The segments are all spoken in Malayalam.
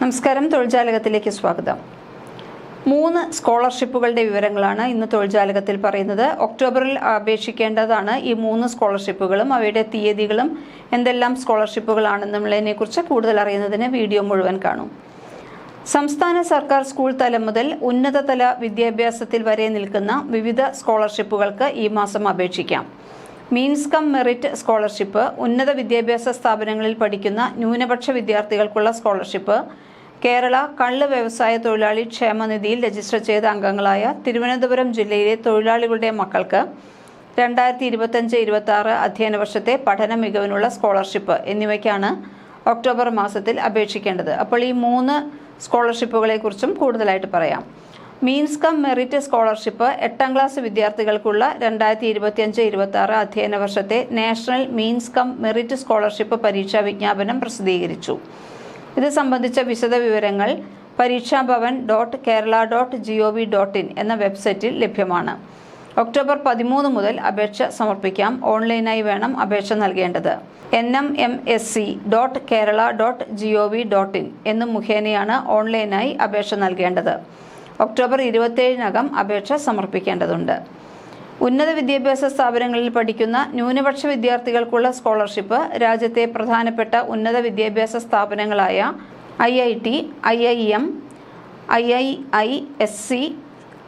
നമസ്കാരം. തൊഴിൽജാലകത്തിലേക്ക് സ്വാഗതം. മൂന്ന് സ്കോളർഷിപ്പുകളുടെ വിവരങ്ങളാണ് ഇന്ന് തൊഴിൽജാലകത്തിൽ പറയുന്നത്. ഒക്ടോബറിൽ അപേക്ഷിക്കേണ്ടതാണ് ഈ മൂന്ന് സ്കോളർഷിപ്പുകളും അവയുടെ തീയതികളും എന്തെല്ലാം സ്കോളർഷിപ്പുകളാണെന്നുള്ളതിനെ കുറിച്ച് കൂടുതൽ അറിയുന്നതിന് വീഡിയോ മുഴുവൻ കാണും. സംസ്ഥാന സർക്കാർ സ്കൂൾ തലം മുതൽ ഉന്നതതല വിദ്യാഭ്യാസത്തിൽ വരെ നിൽക്കുന്ന വിവിധ സ്കോളർഷിപ്പുകൾക്ക് ഈ മാസം അപേക്ഷിക്കാം. മീൻസ് കം മെറിറ്റ് സ്കോളർഷിപ്പ് ഉന്നത വിദ്യാഭ്യാസ സ്ഥാപനങ്ങളിൽ പഠിക്കുന്ന ന്യൂനപക്ഷ വിദ്യാർത്ഥികൾക്കുള്ള സ്കോളർഷിപ്പ് കേരള കള്ള് വ്യവസായ തൊഴിലാളി ക്ഷേമനിധിയിൽ രജിസ്റ്റർ ചെയ്ത അംഗങ്ങളായ തിരുവനന്തപുരം ജില്ലയിലെ തൊഴിലാളികളുടെ മക്കൾക്ക് രണ്ടായിരത്തി ഇരുപത്തഞ്ച് ഇരുപത്തി ആറ് അധ്യയന വർഷത്തെ പഠന മികവിനുള്ള സ്കോളർഷിപ്പ് എന്നിവയ്ക്കാണ് ഒക്ടോബർ മാസത്തിൽ അപേക്ഷിക്കേണ്ടത്. അപ്പോൾ ഈ മൂന്ന് സ്കോളർഷിപ്പുകളെക്കുറിച്ചും കൂടുതലായിട്ട് പറയാം. മീൻസ് കം മെറിറ്റ് സ്കോളർഷിപ്പ് എട്ടാം ക്ലാസ് വിദ്യാർത്ഥികൾക്കുള്ള രണ്ടായിരത്തി ഇരുപത്തിയഞ്ച് ഇരുപത്തി ആറ് അധ്യയന വർഷത്തെ national means cum merit scholarship പരീക്ഷാ വിജ്ഞാപനം പ്രസിദ്ധീകരിച്ചു. ഇത് സംബന്ധിച്ച വിശദ വിവരങ്ങൾ Pareekshabhavan dot Kerala dot G O V dot in എന്ന വെബ്സൈറ്റിൽ ലഭ്യമാണ്. ഒക്ടോബർ പതിമൂന്ന് മുതൽ അപേക്ഷ സമർപ്പിക്കാം. ഓൺലൈനായി വേണം അപേക്ഷ നൽകേണ്ടത്. N M M S C dot Kerala dot G O V dot in എന്ന മുഖേനയാണ് ഓൺലൈനായി അപേക്ഷ നൽകേണ്ടത്. ഒക്ടോബർ ഇരുപത്തേഴിനകം അപേക്ഷ സമർപ്പിക്കേണ്ടതുണ്ട്. ഉന്നത വിദ്യാഭ്യാസ സ്ഥാപനങ്ങളിൽ പഠിക്കുന്ന ന്യൂനപക്ഷ വിദ്യാർത്ഥികൾക്കുള്ള സ്കോളർഷിപ്പ് രാജ്യത്തെ പ്രധാനപ്പെട്ട ഉന്നത വിദ്യാഭ്യാസ സ്ഥാപനങ്ങളായ I I T I I M I I S C I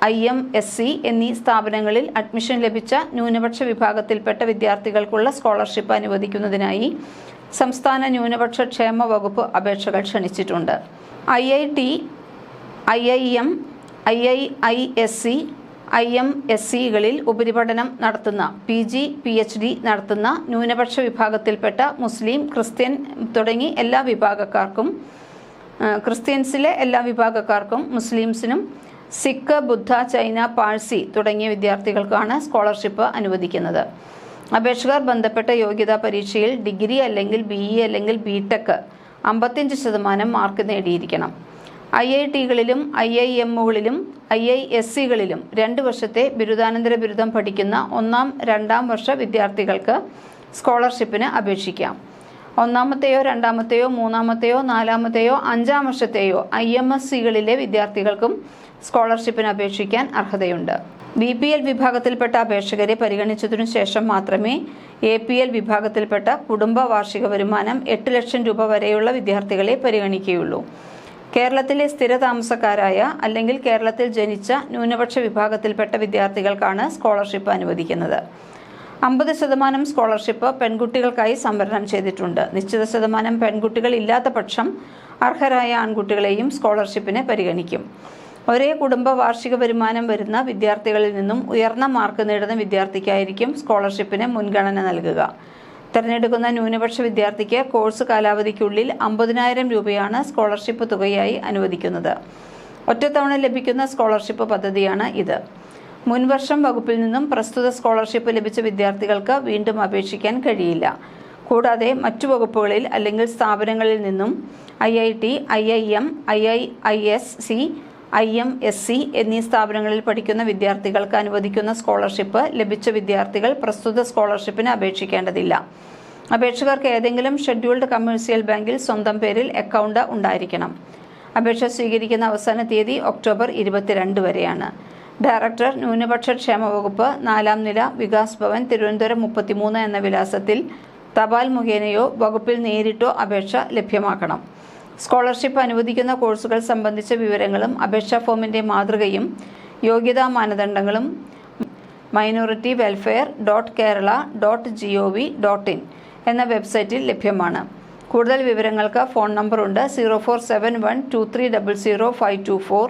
M S C C എന്നീ സ്ഥാപനങ്ങളിൽ അഡ്മിഷൻ ലഭിച്ച ന്യൂനപക്ഷ വിഭാഗത്തിൽപ്പെട്ട വിദ്യാർത്ഥികൾക്കുള്ള സ്കോളർഷിപ്പ് അനുവദിക്കുന്നതിനായി സംസ്ഥാന ന്യൂനപക്ഷ ക്ഷേമ വകുപ്പ് അപേക്ഷകൾ ക്ഷണിച്ചിട്ടുണ്ട്. I I T I I M I I S C I M S S സികളിൽ ഉപരിപഠനം നടത്തുന്ന P G P H D നടത്തുന്ന ന്യൂനപക്ഷ വിഭാഗത്തിൽപ്പെട്ട മുസ്ലിം ക്രിസ്ത്യൻ തുടങ്ങി എല്ലാ വിഭാഗക്കാർക്കും ക്രിസ്ത്യൻസിലെ എല്ലാ വിഭാഗക്കാർക്കും മുസ്ലിംസിനും സിഖ് ബുദ്ധ ചൈന പാഴ്സി തുടങ്ങിയ വിദ്യാർത്ഥികൾക്കാണ് സ്കോളർഷിപ്പ് അനുവദിക്കുന്നത്. അപേക്ഷകർ ബന്ധപ്പെട്ട യോഗ്യതാ പരീക്ഷയിൽ ഡിഗ്രി അല്ലെങ്കിൽ ബി ഇ അല്ലെങ്കിൽ ബി ടെക് അമ്പത്തിയഞ്ച് ശതമാനം മാർക്ക് നേടിയിരിക്കണം. ഐ ഐ ടികളിലും ഐ ഐ എമ്മുകളിലും ഐ ഐ എസ് സികളിലും രണ്ട് വർഷത്തെ ബിരുദാനന്തര ബിരുദം പഠിക്കുന്ന ഒന്നാം രണ്ടാം വർഷ വിദ്യാർത്ഥികൾക്ക് സ്കോളർഷിപ്പിന് അപേക്ഷിക്കാം. ഒന്നാമത്തെയോ രണ്ടാമത്തെയോ മൂന്നാമത്തെയോ നാലാമത്തെയോ അഞ്ചാം വർഷത്തെയോ ഐ എം എസ് സികളിലെ വിദ്യാർത്ഥികൾക്കും സ്കോളർഷിപ്പിന് അപേക്ഷിക്കാൻ അർഹതയുണ്ട്. ബി പി എൽ വിഭാഗത്തിൽപ്പെട്ട അപേക്ഷകരെ പരിഗണിച്ചതിനു ശേഷം മാത്രമേ എ പി എൽ വിഭാഗത്തിൽപ്പെട്ട കുടുംബ വാർഷിക വരുമാനം എട്ട് ലക്ഷം രൂപ വരെയുള്ള വിദ്യാർത്ഥികളെ പരിഗണിക്കുകയുള്ളൂ. കേരളത്തിലെ സ്ഥിരതാമസക്കാരായ അല്ലെങ്കിൽ കേരളത്തിൽ ജനിച്ച ന്യൂനപക്ഷ വിഭാഗത്തിൽപ്പെട്ട വിദ്യാർത്ഥികൾക്കാണ് സ്കോളർഷിപ്പ് അനുവദിക്കുന്നത്. അമ്പത് ശതമാനം സ്കോളർഷിപ്പ് പെൺകുട്ടികൾക്കായി സംവരണം ചെയ്തിട്ടുണ്ട്. നിശ്ചിത ശതമാനം പെൺകുട്ടികൾ ഇല്ലാത്ത പക്ഷം അർഹരായ ആൺകുട്ടികളെയും സ്കോളർഷിപ്പിനെ പരിഗണിക്കും. ഒരേ കുടുംബ വാർഷിക വരുമാനം വരുന്ന വിദ്യാർത്ഥികളിൽ നിന്നും ഉയർന്ന മാർക്ക് നേടുന്ന വിദ്യാർത്ഥിക്കായിരിക്കും സ്കോളർഷിപ്പിന് മുൻഗണന നൽകുക. തിരഞ്ഞെടുക്കുന്ന ന്യൂനപക്ഷ വിദ്യാർത്ഥിക്ക് കോഴ്സ് കാലാവധിക്കുള്ളിൽ അമ്പതിനായിരം രൂപയാണ് സ്കോളർഷിപ്പ് തുകയായി അനുവദിക്കുന്നത്. ഒറ്റത്തവണ ലഭിക്കുന്ന സ്കോളർഷിപ്പ് പദ്ധതിയാണ് ഇത്. മുൻവർഷം വകുപ്പിൽ നിന്നും പ്രസ്തുത സ്കോളർഷിപ്പ് ലഭിച്ച വിദ്യാർത്ഥികൾക്ക് വീണ്ടും അപേക്ഷിക്കാൻ കഴിയില്ല. കൂടാതെ മറ്റു വകുപ്പുകളിൽ അല്ലെങ്കിൽ സ്ഥാപനങ്ങളിൽ നിന്നും I I T I I M I I S C I M S C C എന്നീ സ്ഥാപനങ്ങളിൽ പഠിക്കുന്ന വിദ്യാർത്ഥികൾക്ക് അനുവദിക്കുന്ന സ്കോളർഷിപ്പ് ലഭിച്ച വിദ്യാർത്ഥികൾ പ്രസ്തുത സ്കോളർഷിപ്പിന് അപേക്ഷിക്കേണ്ടതില്ല. അപേക്ഷകർക്ക് ഏതെങ്കിലും ഷെഡ്യൂൾഡ് കമേഴ്സ്യൽ ബാങ്കിൽ സ്വന്തം പേരിൽ അക്കൗണ്ട് ഉണ്ടായിരിക്കണം. അപേക്ഷ സ്വീകരിക്കുന്ന അവസാന തീയതി ഒക്ടോബർ ഇരുപത്തിരണ്ട് വരെയാണ്. ഡയറക്ടർ ന്യൂനപക്ഷ ക്ഷേമ വകുപ്പ് നാലാം നില വികാസ് ഭവൻ തിരുവനന്തപുരം മുപ്പത്തിമൂന്ന് എന്ന വിലാസത്തിൽ തപാൽ മുഖേനയോ വകുപ്പിൽ നേരിട്ടോ അപേക്ഷ ലഭ്യമാക്കണം. സ്കോളർഷിപ്പ് അനുവദിക്കുന്ന കോഴ്സുകൾ സംബന്ധിച്ച വിവരങ്ങളും അപേക്ഷാ ഫോമിന്റെ മാതൃകയും യോഗ്യതാ മാനദണ്ഡങ്ങളും minority welfare dot Kerala dot G O V dot in എന്ന വെബ്സൈറ്റിൽ ലഭ്യമാണ്. കൂടുതൽ വിവരങ്ങൾക്ക് phone നമ്പറുണ്ട് zero four seven one two three double zero five two four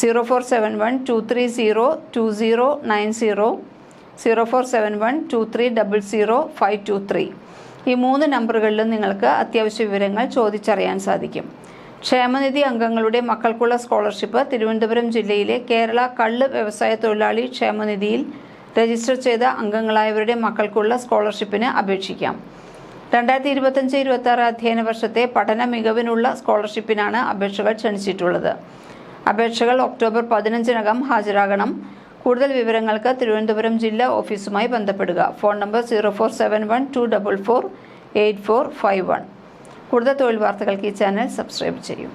zero four seven one two three zero two zero nine zero zero four seven one two three double zero five two three ഈ മൂന്ന് നമ്പറുകളിലും നിങ്ങൾക്ക് അത്യാവശ്യ വിവരങ്ങൾ ചോദിച്ചറിയാൻ സാധിക്കും. ക്ഷേമനിധി അംഗങ്ങളുടെ മക്കൾക്കുള്ള സ്കോളർഷിപ്പ് തിരുവനന്തപുരം ജില്ലയിലെ കേരള കള്ള് വ്യവസായ തൊഴിലാളി ക്ഷേമനിധിയിൽ രജിസ്റ്റർ ചെയ്ത അംഗങ്ങളായവരുടെ മക്കൾക്കുള്ള സ്കോളർഷിപ്പിന് അപേക്ഷിക്കാം. രണ്ടായിരത്തി ഇരുപത്തഞ്ച് ഇരുപത്തി ആറ് അധ്യയന വർഷത്തെ പഠന മികവിനുള്ള സ്കോളർഷിപ്പിനാണ് അപേക്ഷകൾ ക്ഷണിച്ചിട്ടുള്ളത്. അപേക്ഷകൾ ഒക്ടോബർ പതിനഞ്ചിനകം ഹാജരാകണം. കൂടുതൽ വിവരങ്ങൾക്ക് തിരുവനന്തപുരം ജില്ലാ ഓഫീസുമായി ബന്ധപ്പെടുക. Phone number zero four seven one two double four eight four five one കൂടുതൽ തൊഴിൽ വാർത്തകൾക്ക് ഈ ചാനൽ സബ്സ്ക്രൈബ് ചെയ്യും.